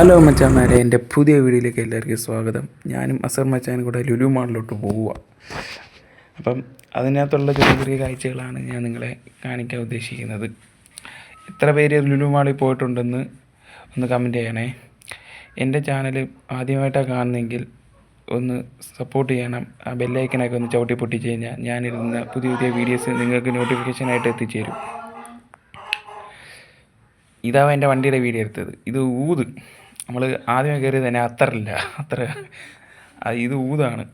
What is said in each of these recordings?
Hello മച്ചാന്മാരെ എന്റെ പുതിയ വീഡിയോയിലേക്ക് എല്ലാവർക്കും സ്വാഗതം. ഞാനും അസർ മച്ചാനും കൂടെ ലുലു മാളിലോട്ട് പോവുക. അപ്പം അതിനകത്തുള്ള ചെറിയ ചെറിയ കാഴ്ചകളാണ് ഞാൻ നിങ്ങളെ കാണിക്കാൻ ഉദ്ദേശിക്കുന്നത്. എത്ര പേര് ലുലു മാളിൽ പോയിട്ടുണ്ടെന്ന് ഒന്ന് കമന്റ് ചെയ്യണേ. എന്റെ ചാനൽ ആദ്യമായിട്ടാണ് കാണുന്നതെങ്കിൽ ഒന്ന് സപ്പോർട്ട് ചെയ്യണം. ആ ബെല്ലൈക്കനൊക്കെ ഒന്ന് ചവിട്ടി പൊട്ടിച്ച് കഴിഞ്ഞാൽ ഞാനിടുന്ന പുതിയ പുതിയ വീഡിയോസ് നിങ്ങൾക്ക് നോട്ടിഫിക്കേഷനായിട്ട് എത്തിച്ചേരും. ഇതാവും എന്റെ വണ്ടിയുടെ വീഡിയോ എടുത്തത്. ഇത് ഊത്. നമ്മൾ ആദ്യമേ കയറിയത് തന്നെ അത്തറില്ല. അത്ര ഇത് ഊതാണ്.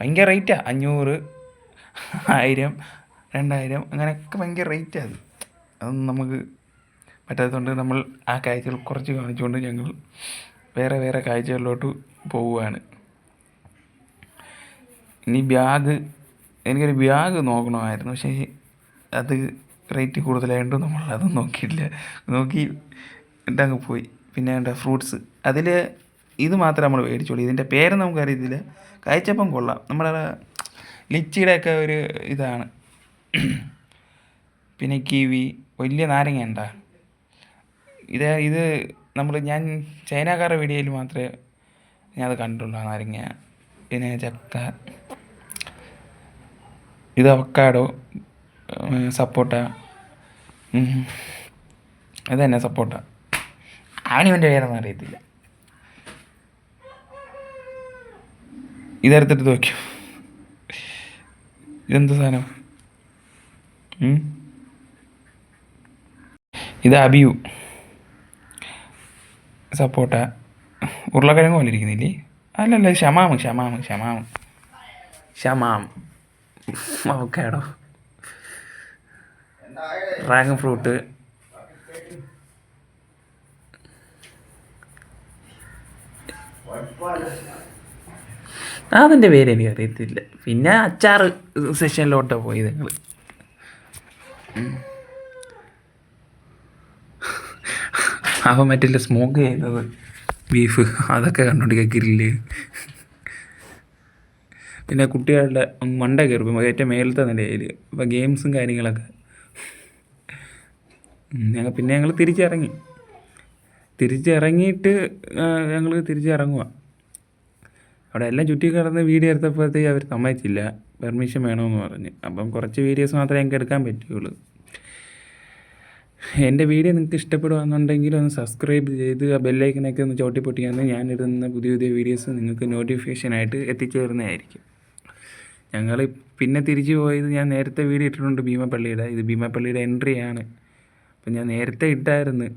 ഭയങ്കര റേറ്റാണ് അഞ്ഞൂറ് ആയിരം രണ്ടായിരം അങ്ങനെയൊക്കെ ഭയങ്കര റേറ്റാണ് അത്. അതൊന്നും നമുക്ക് പറ്റാത്തതുകൊണ്ട് നമ്മൾ ആ കാഴ്ചകൾ കുറച്ച് കാണിച്ചുകൊണ്ട് ഞങ്ങൾ വേറെ വേറെ കാഴ്ചകളിലോട്ട് പോവുകയാണ്. ഇനി ബാഗ് എനിക്കൊരു ബാഗ് നോക്കണമായിരുന്നു. പക്ഷേ അത് റേറ്റ് കൂടുതലായതുകൊണ്ട് നമ്മൾ അതും നോക്കിയില്ല നോക്കി ഇട്ടങ്ങ് പോയി. പിന്നെ വേണ്ട ഫ്രൂട്ട്സ്. അതിൽ ഇത് മാത്രമേ നമ്മൾ മേടിച്ചുള്ളൂ ഇതിന്റെ പേര് നമുക്കറിയത്തില്ല. കാഴ്ചപ്പം കൊള്ളാം. നമ്മുടെ ലിച്ചിയുടെയൊക്കെ ഒരു ഇതാണ്. പിന്നെ കിവി വലിയ നാരങ്ങ ഉണ്ടാ. ഇത് ഇത് നമ്മൾ ഞാൻ ചൈനക്കാരുടെ വീഡിയോയിൽ മാത്രമേ ഞാൻ അത് ആ നാരങ്ങ. പിന്നെ ചക്ക. ഇത് അവക്കാടോ സപ്പോട്ട. ഇത് തന്നെ സപ്പോട്ട. അവനിവന്റെ പേരൊന്നും അറിയത്തില്ല. ഇതെടുത്തിട്ട് നോക്കിയോ? ഇതെന്ത് സാധനം? ഇത് അബിയു. സപ്പോട്ട. ഉരുളക്കിഴങ്ങ് പോലെ ഇരിക്കുന്നില്ലേ? അല്ലല്ല ഷമാമ് ഷമാമ് ഷമാമ്. ഷമാം. അവക്കാടോ. Dragon fruit. അതിന്റെ പേര് എനിക്ക് അറിയത്തില്ല പിന്നെ അച്ചാർ സെഷനിലോട്ട് പോയി നിങ്ങൾ അവൻ മറ്റില്ല സ്മോക്ക് ചെയ്യുന്നത്. ബീഫ് അതൊക്കെ കണ്ടോണ്ടിരിക്കുക ഗ്രില്ല് പിന്നെ കുട്ടികളുടെ മണ്ട കയറും ഏറ്റവും മേലത്തെ നിലയിൽ അപ്പോൾ ഗെയിംസും കാര്യങ്ങളൊക്കെ. ഞങ്ങൾ പിന്നെ ഞങ്ങൾ തിരിച്ചിറങ്ങി. തിരിച്ചിറങ്ങിയിട്ട് ഞങ്ങൾ തിരിച്ചിറങ്ങുക അവിടെ എല്ലാം ചുറ്റി കിടന്ന് വീഡിയോ എടുത്തപ്പോഴത്തേക്ക് അവർ സമ്മതിച്ചില്ല. പെർമിഷൻ വേണമെന്ന് പറഞ്ഞ്. അപ്പം കുറച്ച് വീഡിയോസ് മാത്രമേ ഞങ്ങൾക്ക് എടുക്കാൻ പറ്റുള്ളൂ. എന്റെ വീഡിയോ നിങ്ങൾക്ക് ഇഷ്ടപ്പെടുകയെന്നുണ്ടെങ്കിൽ ഒന്ന് സബ്സ്ക്രൈബ് ചെയ്ത് ആ ബെല്ലൈക്കനൊക്കെ ഒന്ന് ചോട്ടി പൊട്ടിക്കാന്ന് ഞാനിടുന്ന പുതിയ പുതിയ വീഡിയോസ് നിങ്ങൾക്ക് നോട്ടിഫിക്കേഷനായിട്ട് എത്തിച്ചേരുന്നതായിരിക്കും ഞങ്ങൾ പിന്നെ തിരിച്ചു പോയത് ഞാൻ നേരത്തെ വീഡിയോ ഇട്ടിട്ടുണ്ട് ഭീമപ്പള്ളിയുടെ. ഇത് ഭീമപ്പള്ളിയുടെ എൻട്രിയാണ് അപ്പം ഞാൻ നേരത്തെ ഇട്ടായിരുന്നു.